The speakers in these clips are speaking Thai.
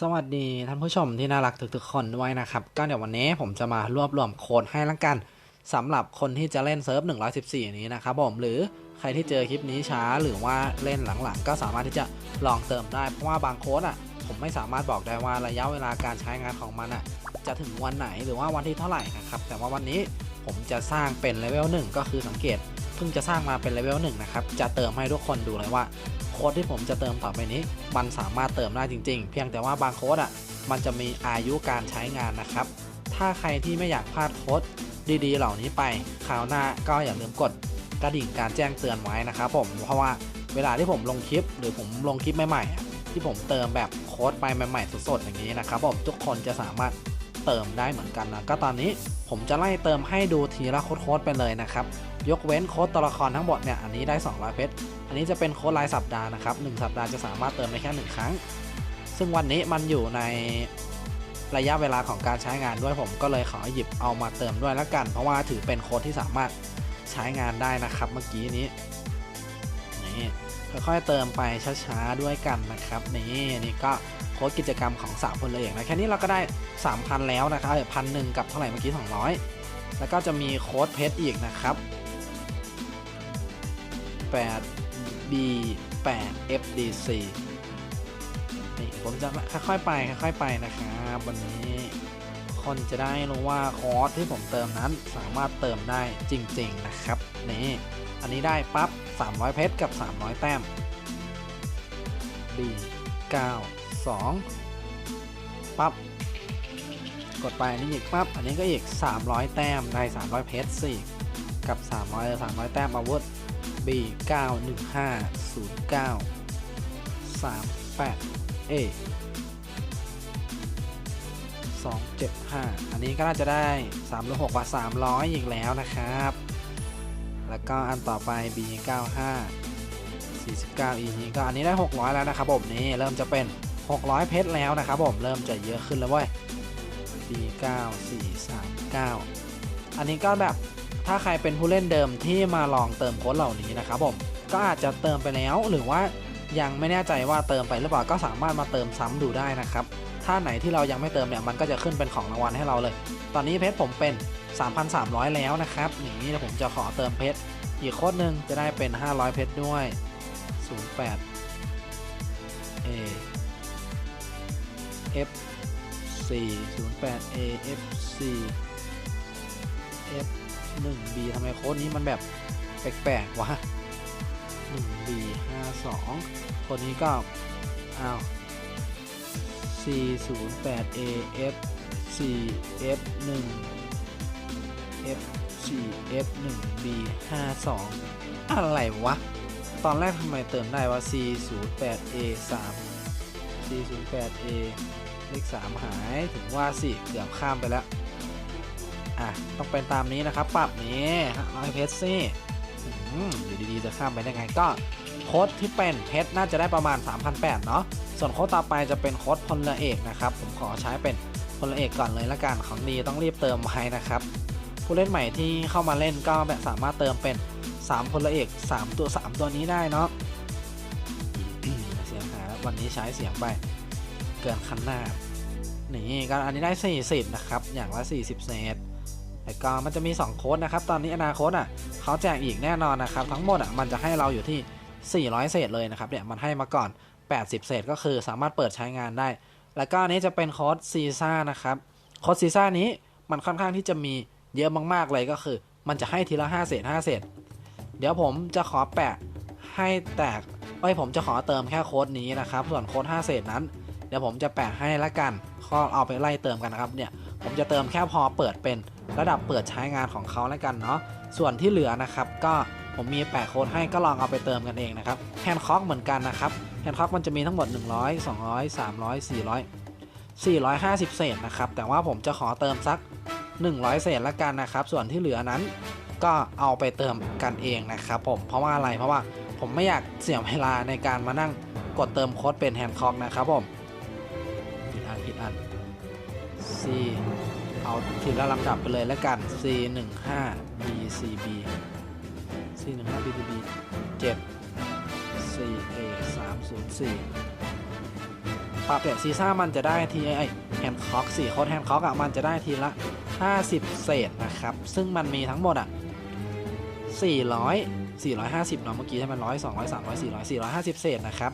สวัสดีท่านผู้ชมที่น่ารักทุกๆคนด้วยนะครับ ก็เดี๋ยววันนี้ผมจะมารวบรวมโค้ดให้ละกันสำหรับคนที่จะเล่นเซิร์ฟ 114 นี้นะครับผมหรือใครที่เจอคลิปนี้ช้าหรือว่าเล่นหลังๆ ก็สามารถที่จะลองเติมได้ เพราะว่าบางโค้ดอะ ผมไม่สามารถบอกได้ว่าระยะเวลาการใช้งานของมันอะ จะถึงวันไหนหรือว่าวันที่เท่าไหร่นะครับแต่ว่าวันนี้ผมจะสร้างเป็นเลเวล1ก็คือสังเกตเพิ่งจะสร้างมาเป็นเลเวล1นะครับจะเติมให้ทุกคนดูเลยว่า โค้ดที่ผมจะเติมต่อไปนี้ มันสามารถเติมได้จริง ๆ เพียงแต่ว่าบางโค้ดอะมันจะมีอายุการใช้งานนะครับ ถ้าใครที่ไม่อยากพลาดโค้ดดีๆ เหล่านี้ไปคราวหน้าก็อย่าลืมกดกระดิ่งการแจ้งเตือนไว้นะครับผมเพราะว่าเวลาที่ผมลงคลิป หรือผมลงคลิปใหม่ๆที่ผมเติมแบบโค้ดไปใหม่ๆสดๆอย่างนี้นะครับผมทุกคนจะสามารถ เติมได้เหมือนกันนะก็ตอนนี้ผมจะไล่เติมให้ดูทีละโค้ดไปเลยนะครับ ยกเว้นโค้ดตัวละครทั้งหมดเนี่ยอันนี้ได้ 200 เพชร อันนี้จะเป็นโค้ดรายสัปดาห์นะครับ1สัปดาห์จะสามารถเติมได้แค่ 1 ครั้ง ซึ่งวันนี้มันอยู่ในระยะเวลาของการใช้งานด้วยผมก็เลยขอหยิบเอามาเติมด้วยแล้วกัน เพราะว่าถือเป็นโค้ดที่สามารถใช้งานได้นะครับ เมื่อกี้นี้นี่ ค่อยๆเติมไปช้าๆด้วยกันนะครับนี่นี่ก็โค้ดกิจกรรมของสาวพลเอกนะแค่นี้เราก็ได้ 3,000 แล้วนะครับพันหนึ่งกับเท่าไหร่เมื่อกี้ 200 แล้วก็จะมีโค้ดเพชรอีกนะครับ 8B 8 FDC นี่ผมจะค่อยๆไปค่อยๆไปนะครับวันนี้ คนจะได้รู้ว่าคอร์สที่ผมเติมนั้นสามารถเติมได้จริง ๆ นะครับนี่อันนี้ได้ปั๊บ 300 เพชรกับ 300 แต้ม B 9 2 ปั๊บ กดไปอันนี้อีกปั๊บ อันนี้ก็อีก 300 แต้ม ได้ 300 เพชร4กับ 300 300 แต้มอาวุธ B 9 1 5 0 9 3 8 A 2 7 5 อันนี้ก็น่าจะได้3 6กว่า 300 อีกแล้วนะครับ แล้วก็อันต่อไป B 9 5 49 E นี้ก็อันนี้ได้ 600 แล้วนะครับผมนี่เริ่มจะเป็น 600 เพชรแล้วนะครับผมเริ่มจะเยอะขึ้นแล้วเว้ย B 9 4 3 9 อันนี้ก็แบบถ้าใครเป็นผู้เล่นเดิมที่มาลองเติมโค้ดเหล่านี้นะครับผมก็อาจจะเติมไปแล้วหรือว่ายังไม่แน่ใจว่าเติมไปหรือเปล่าก็สามารถมาเติมซ้ำดูได้นะครับ ถ้าไหนที่เรายังไม่เติมเนี่ยมันก็จะขึ้นเป็นของรางวัลให้เราเลย ตอนนี้เพชรผมเป็น 3,300 แล้วนะครับนี่เดี๋ยวผมจะขอเติมเพชรอีกโคดหนึ่งจะได้เป็น 500 เพชรด้วย 08 A F 4 08 A F 4 F 1 B ทำไมโค้ดนี้มันแบบแปลกๆวะ 1 B 5 2 คนนี้ก็ อ้าว C 0 8 A F 4 F 1 F 4 F 1 B 5 2อะไรวะ ตอนแรกทำไมเติมได้ว่า C 0 8 A 3 C 0 8 A เลข 3 หายถึงว่าสิเกือบข้ามไปแล้ว อะ ต้องเป็นตามนี้นะครับ ปรับนี้ร้อยเพชรสิอยู่ดีๆ จะข้ามไปได้ไงก็โค้ดที่เป็นเพชรน่าจะได้ประมาณ 3,800เนาะ ส่วนโค้ดต่อไปจะเป็นโค้ดพลเอกนะครับ ผมขอใช้เป็นพลเอกก่อนเลยละกันของดีต้องรีบเติมไว้นะครับ ผู้เล่นใหม่ที่เข้ามาเล่นก็แบบสามารถเติมเป็น 3พลเอก 3 ตัว 3 ตัวนี้ได้เนาะเสียงหายวันนี้ใช้เสียงไปเกินคันหน้านี่ก็อันนี้ได้ 40 นะครับ อย่างละ 40 เศษแต่ก็มันจะมี 2 โค้ดนะครับ ตอนนี้อนาคตอะเขาแจกอีกแน่นอนนะครับ ทั้งหมดอะมันจะให้เราอยู่ที่ 400 เศษเลยนะครับเนี่ยมันให้มาก่อน 80 เศษก็คือสามารถเปิดใช้งานได้ แล้วก็อันนี้จะเป็นโค้ดซีซ่านะครับ โค้ดซีซ่านี้มันค่อนข้างที่จะมีเยอะมากๆเลยก็คือ มันจะให้ทีละ 5 เศษ 5 เศษ เดี๋ยวผมจะขอแปะให้แตกไอ้ผมจะขอเติมแค่โค้ดนี้นะครับ ส่วนโค้ด5 เศษนั้น เดี๋ยวผมจะแปะให้ละกันก็เอาไปไล่เติมกันนะครับเนี่ยผมจะเติมแค่พอเปิดเป็นระดับเปิดใช้งานของเขาแล้วกันเนาะส่วนที่เหลือนะครับ ก็ผมมีแปะโค้ดให้ก็ลองเอาไปเติมกันเองนะครับแฮนด์คอกเหมือนกันนะครับ แฮนด์คอกมันจะมีทั้งหมด 100 200 300 400 450 เศษนะครับ แต่ว่าผมจะขอเติมสัก 100 เศษละกันนะครับ ส่วนที่เหลือนั้นก็เอาไปเติมกันเองนะครับผม เพราะว่าอะไร เพราะว่าผมไม่อยากเสียเวลาในการมานั่งกดเติมโค้ดเป็นแฮนด์คอกนะครับผมผิดอันผิดอัน C เอาทีละลำดับไปเลยแล้วกัน C 1 5 B C B C 1 5 B C B 7 C A 3 0 4ปั๊บเนี่ยซีซ่ามันจะได้ทีไอแฮนด์คอกสี่โค้ดแฮนด์คอกอะมันจะได้ทีละ 50 เศษนะครับ ซึ่งมันมีทั้งหมดอะ400 450เนาะเมื่อกี้ใช่ไหมร้อยสองร้อยสามร้อยสี่ร้อยสี่ร้อยห้าสิบเศษนะครับ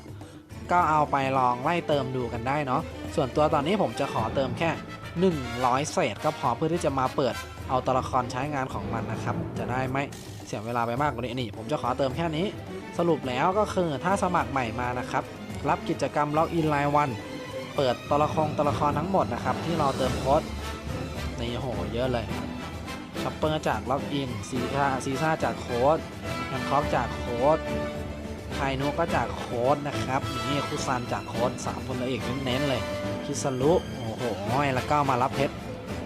ก็เอาไปลองไล่เติมดูกันได้เนาะส่วนตัวตอนนี้ผมจะขอเติมแค่ 100 เศษก็พอเพื่อที่จะมาเปิดเอาตัวละครใช้งานของมันนะครับ จะได้ไม่ เสียเวลาไปมากกว่านี้นี่ผมจะขอเติมแค่นี้ สรุปแล้วก็คือถ้าสมัครใหม่มานะครับ รับกิจกรรมล็อกอินรายวัน เปิดตัวละครตัวละครทั้งหมดนะครับ ที่เราเติมโค้ดนี่โหเยอะเลยช็อปเปอร์จากล็อกอินซีซ่าซีซ่าจากโค้ดแอนคอกจากโค้ดไคโนก็จากโค้ดนะครับนี่คุซันจากโค้ดสามคนละเอกเน้นๆเลยคิสลุโอ้โหแล้วก็มารับเพชร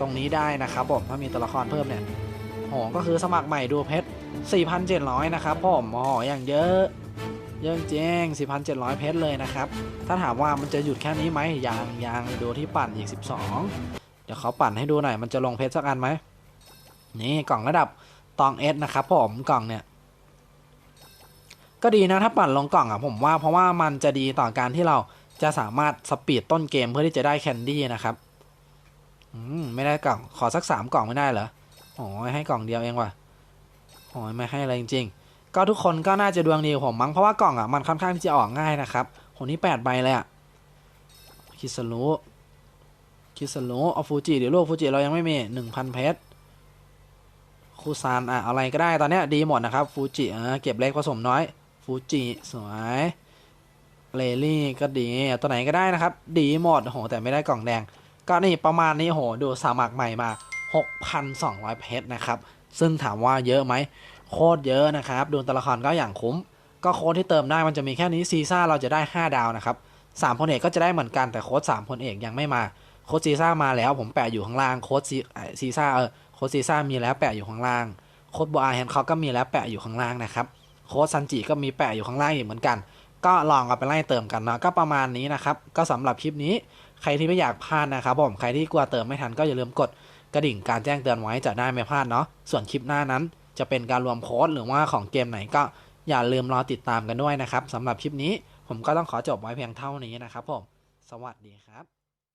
ตรงนี้ได้นะครับผมถ้ามีตัวละครเพิ่มเนี่ยโหก็คือสมัครใหม่ดูเพชร 4,700 นะครับผมอ้โหอย่างเยอะเยอะจริง4,700 เพชรเลยนะครับ ถ้าถามว่ามันจะหยุดแค่นี้ไหมยังยังดูที่ปั่นอีก 12 เดี๋ยวเขาปั่นให้ดูหน่อย มันจะลงเพชรสักอันไหม นี่กล่องระดับตองเอสนะครับผมกล่องเนี่ย ก็ดีนะถ้าปั่นลงกล่องอะผมว่าเพราะว่ามันจะดีต่อการที่เราจะสามารถสปีดต้นเกมเพื่อที่จะได้แคนดี้นะครับ อืม ไม่ได้กล่อง ขอสักสามกล่องไม่ได้เหรอ โอ้ยให้กล่องเดียวเองว่ะ โอ้ยไม่ให้อะไรจริงๆ ก็ทุกคนก็น่าจะดวงดีผมมั้งเพราะว่ากล่องอะมันค่อนข้างที่จะออกง่ายนะครับคนนี้แปดใบเลยอะคิสรุคิสรุเอาฟูจิเดี๋ยวลูกฟูจิเรายังไม่มีหนึ่งพันเพชรคูซานอะอาอะไรก็ได้ตอนเนี้ยดีหมดนะครับฟูจิเออเก็บเล็กผสมน้อยฟูจิสวยเลลี่ก็ดีตัวไหนก็ได้นะครับ ดีหมดโหแต่ไม่ได้กล่องแดง ก็นี่ประมาณนี้โหดูสมัครใหม่มา 6,200 เพชรนะครับ ซึ่งถามว่าเยอะไหมโคตรเยอะนะครับดูตัวละครก็อย่างคุ้ม ก็โค้ดที่เติมได้มันจะมีแค่นี้ซีซ่าเราจะได้ 5 ดาวนะครับสามพลเอกก็จะได้เหมือนกันแต่โค้ดสามพลเอกยังไม่มาโค้ดซีซ่ามาแล้วผมแปะอยู่ข้างล่างโค้ดซีซีซ่าเออโค้ดซีซ่ามีแล้วแปะอยู่ข้างล่างโค้ดบัวแฮนคอกก็มีแล้วแปะอยู่ข้างล่างนะครับโค้ดซันจิก็มีแปะอยู่ข้างล่างอีกเหมือนกัน ก็ลองเอาไปไล่เติมกันเนาะก็ประมาณนี้นะครับก็สำหรับคลิปนี้ใครที่ไม่อยากพลาดนะครับผมใครที่กลัวเติมไม่ทันก็อย่าลืมกด กระดิ่งการแจ้งเตือนไว้จะได้ไม่พลาดเนาะ ส่วนคลิปหน้านั้นจะเป็นการรวมโค้ดหรือว่าของเกมไหนก็อย่าลืมรอติดตามกันด้วยนะครับสำหรับคลิปนี้ผมก็ต้องขอจบไว้เพียงเท่านี้นะครับผม สวัสดีครับ